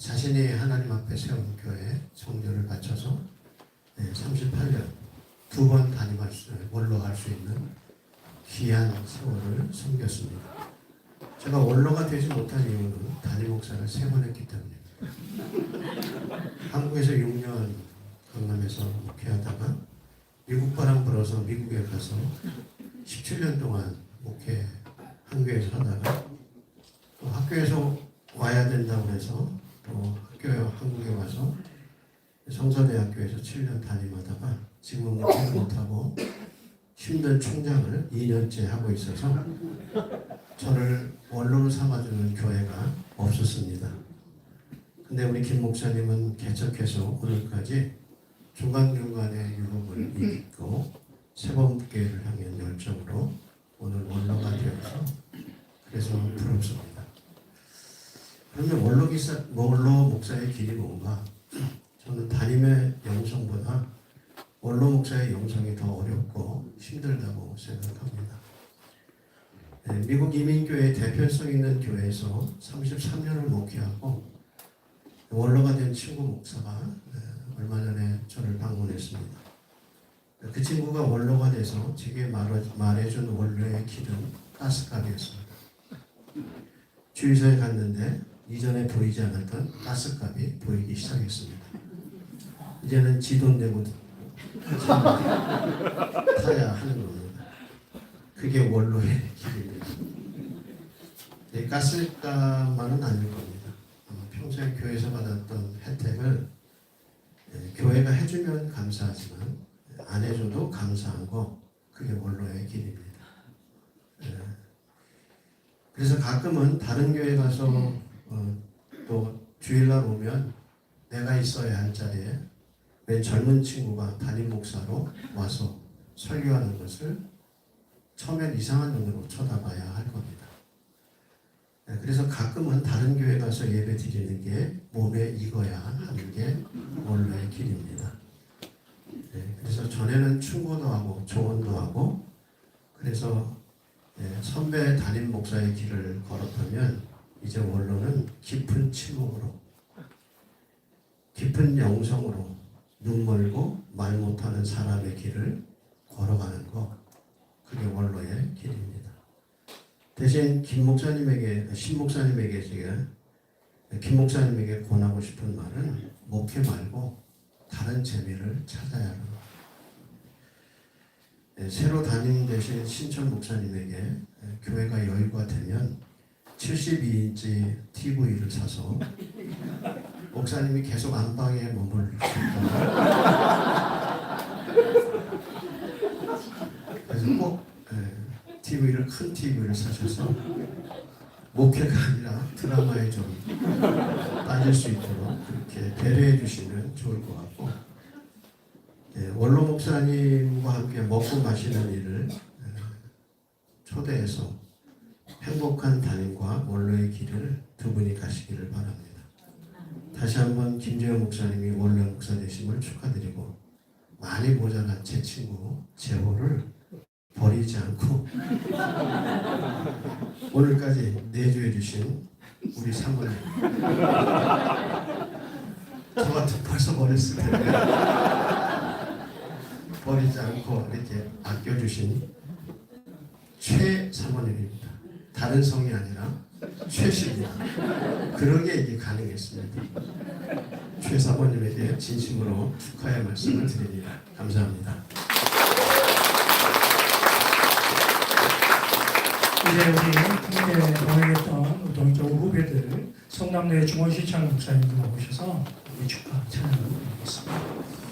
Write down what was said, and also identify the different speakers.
Speaker 1: 자신이 하나님 앞에 세운 교회 성교를 바쳐서 38년 두번 담임할 수, 원로 할 수 있는 귀한 세월을 섬겼습니다. 제가 원로가 되지 못한 이유는 담임 목사를 세 번 했기 때문입니다. 한국에서 6년 강남에서 목회하다가 미국 바람 불어서 미국에 가서 17년 동안 목회 한교에서 하다가 또 학교에서 와야 된다고 해서 또 학교 한국에 와서 성서대학교에서 7년 담임하다가 지금은 목회를 못하고 힘든 총장을 2년째 하고 있어서 저를 원로로 삼아주는 교회가 없었습니다. 근데 우리 김 목사님은 개척해서 오늘까지 중간중간에 유혹을 이기고 세번교회를 향한 열정으로 오늘 원로가 되어서 그래서 부럽습니다. 그러면 원로 기사, 원로 목사의 길이 뭔가? 저는 담임의 영성보다 원로 목사의 영성이 더 어렵고 힘들다고 생각합니다. 네, 미국 이민교회 대표성 있는 교회에서 33년을 목회하고 원로가 된 친구 목사가 네, 얼마 전에 저를 방문했습니다. 그 친구가 원로가 돼서 제게 말해, 말해준 원로의 길은 가스값이었습니다. 주유소에 갔는데 이전에 보이지 않았던 가스값이 보이기 시작했습니다. 이제는 지돈 내고 타야 하는 겁니다. 그게 원로의 길입니다. 네, 가스값만은 아닐 겁니다. 어, 평소에 교회에서 받았던 혜택을 예, 교회가 해주면 감사하지만 안 해줘도 감사한 거 그게 원로의 길입니다. 예. 그래서 가끔은 다른 교회 가서 어, 또 주일날 오면 내가 있어야 할 자리에 내 젊은 친구가 담임 목사로 와서 설교하는 것을 처음엔 이상한 눈으로 쳐다봐야 할 겁니다. 네, 그래서 가끔은 다른 교회 가서 예배 드리는 게 몸에 익어야 하는 게 원로의 길입니다. 네, 그래서 전에는 충고도 하고 조언도 하고 그래서 네, 선배 담임 목사의 길을 걸었다면 이제 원로는 깊은 침묵으로 깊은 영성으로 눈 멀고 말 못하는 사람의 길을 걸어가는 것 그게 원로의 길입니다. 대신 김 목사님에게 신 목사님에게 제가 김 목사님에게 권하고 싶은 말은 목회 말고 다른 재미를 찾아야 것. 네, 새로 담임 되신 신천 목사님에게 네, 교회가 여유가 되면 72인치 TV를 사서 목사님이 계속 안방에 머물 그래서 꼭 TV를 큰 TV를 사셔서 목회가 아니라 드라마에 좀 빠질 수 있도록 그렇게 배려해 주시면 좋을 것 같고 예, 원로 목사님과 함께 먹고 마시는 일을 예, 초대해서 행복한 담임과 원로의 길을 두 분이 가시기를 바랍니다. 다시 한번 김재현 목사님이 원로 목사 되심을 축하드리고 많이 모자란 제 친구 재호를 버리지 않고 오늘까지 내주해 주신 우리 사모님. 저 같은 벌써 버렸을 텐데 버리지 않고 이렇게 아껴주신 최 사모님입니 다. 다른 성이 아니라 최씨입니다. 그러게 이게 가능했습니다. 최 사모님에게 진심으로 축하의 말씀을 드립니다. 감사합니다.
Speaker 2: 이제 우리 함께 동행했던 동조 후배들 성남대 중원시청 목사님들 나오셔서 우리 축하 찬양을 드리겠습니다.